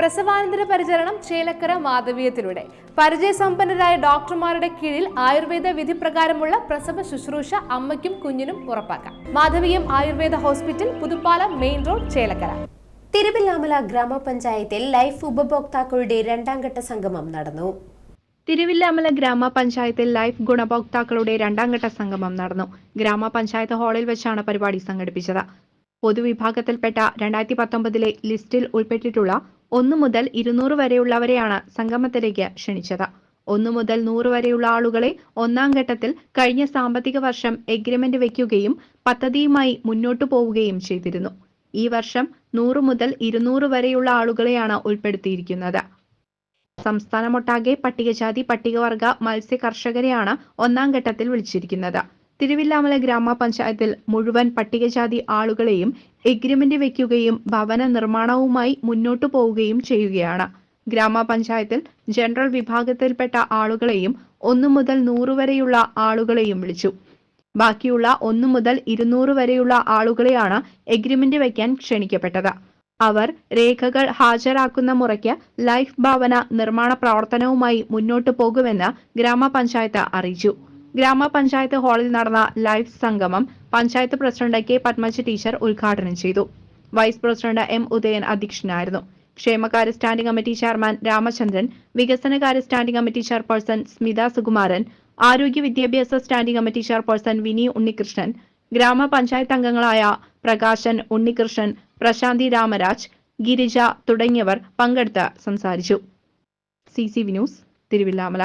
പ്രസവാനന്തര പരിചരണം ചേലക്കര മാധവീയത്തിലൂടെ. പരിചയസമ്പന്നരായ ഡോക്ടർമാരുടെ കീഴിൽ ആയുർവേദ വിധി പ്രകാരമുള്ള പ്രസവ ശുശ്രൂഷ അമ്മയ്ക്കും കുഞ്ഞിനും ഉറപ്പാക്കാം. Madhaveeyam Ayurveda hospital Puthuppalam main road Chelakkara. Thiruvilwamala ഗ്രാമപഞ്ചായത്തിൽ ലൈഫ് ഉപഭോക്താക്കളുടെ രണ്ടാം ഘട്ട സംഗമം നടന്നു. തിരുവില്ലാമല ഗ്രാമപഞ്ചായത്തിൽ ലൈഫ് ഗുണഭോക്താക്കളുടെ രണ്ടാം ഘട്ട സംഗമം നടന്നു. ഗ്രാമപഞ്ചായത്ത് ഹാളിൽ വെച്ചാണ് പരിപാടി സംഘടിപ്പിച്ചത്. പൊതുവിഭാഗത്തിൽപ്പെട്ട രണ്ടായിരത്തി പത്തൊമ്പതിലെ ലിസ്റ്റിൽ ഉൾപ്പെട്ടിട്ടുള്ള ഒന്നു മുതൽ ഇരുന്നൂറ് വരെയുള്ളവരെയാണ് സംഗമത്തിലേക്ക് ക്ഷണിച്ചത്. ഒന്നു മുതൽ നൂറ് വരെയുള്ള ആളുകളെ ഒന്നാം ഘട്ടത്തിൽ കഴിഞ്ഞ സാമ്പത്തിക വർഷം എഗ്രിമെന്റ് വയ്ക്കുകയും പദ്ധതിയുമായി മുന്നോട്ടു പോവുകയും ചെയ്തിരുന്നു. ഈ വർഷം നൂറ് മുതൽ ഇരുന്നൂറ് വരെയുള്ള ആളുകളെയാണ് ഉൾപ്പെടുത്തിയിരിക്കുന്നത്. സംസ്ഥാനമൊട്ടാകെ പട്ടികജാതി പട്ടികവർഗ മത്സ്യ കർഷകരെയാണ് ഒന്നാം ഘട്ടത്തിൽ വിളിച്ചിരിക്കുന്നത്. തിരുവില്ലാമല ഗ്രാമപഞ്ചായത്തിൽ മുഴുവൻ പട്ടികജാതി ആളുകളെയും എഗ്രിമെന്റ് വയ്ക്കുകയും ഭവന നിർമ്മാണവുമായി മുന്നോട്ടു പോവുകയും ചെയ്യുകയാണ്. ഗ്രാമപഞ്ചായത്തിൽ ജനറൽ വിഭാഗത്തിൽപ്പെട്ട ആളുകളെയും ഒന്നു മുതൽ നൂറ് വരെയുള്ള ആളുകളെയും വിളിച്ചു. ബാക്കിയുള്ള ഒന്നു മുതൽ ഇരുന്നൂറ് വരെയുള്ള ആളുകളെയാണ് എഗ്രിമെന്റ് വയ്ക്കാൻ ക്ഷണിക്കപ്പെട്ടത്. അവർ രേഖകൾ ഹാജരാക്കുന്ന മുറയ്ക്ക് ലൈഫ് ഭവന നിർമ്മാണ പ്രവർത്തനവുമായി മുന്നോട്ടു പോകുമെന്ന് ഗ്രാമപഞ്ചായത്ത് അറിയിച്ചു. ഗ്രാമപഞ്ചായത്ത് ഹാളിൽ നടന്ന ലൈഫ് സംഗമം panchayat president K Padmaja teacher ഉദ്ഘാടനം ചെയ്തു. വൈസ് പ്രസിഡന്റ് എം ഉദയൻ അധ്യക്ഷനായിരുന്നു. ക്ഷേമകാര്യ സ്റ്റാൻഡിംഗ് കമ്മിറ്റി ചെയർമാൻ രാമചന്ദ്രൻ വികസനകാര്യ standing committee chairperson Smitha Sukumaran ആരോഗ്യ വിദ്യാഭ്യാസ standing committee chairperson Vini Unnikrishnan ഗ്രാമപഞ്ചായത്ത് അംഗങ്ങളായ പ്രകാശൻ ഉണ്ണികൃഷ്ണൻ പ്രശാന്തി രാമരാജ് ഗിരിജ തുടങ്ങിയവർ പങ്കെടുത്ത് സംസാരിച്ചു. C C V news Thiruvilwamala.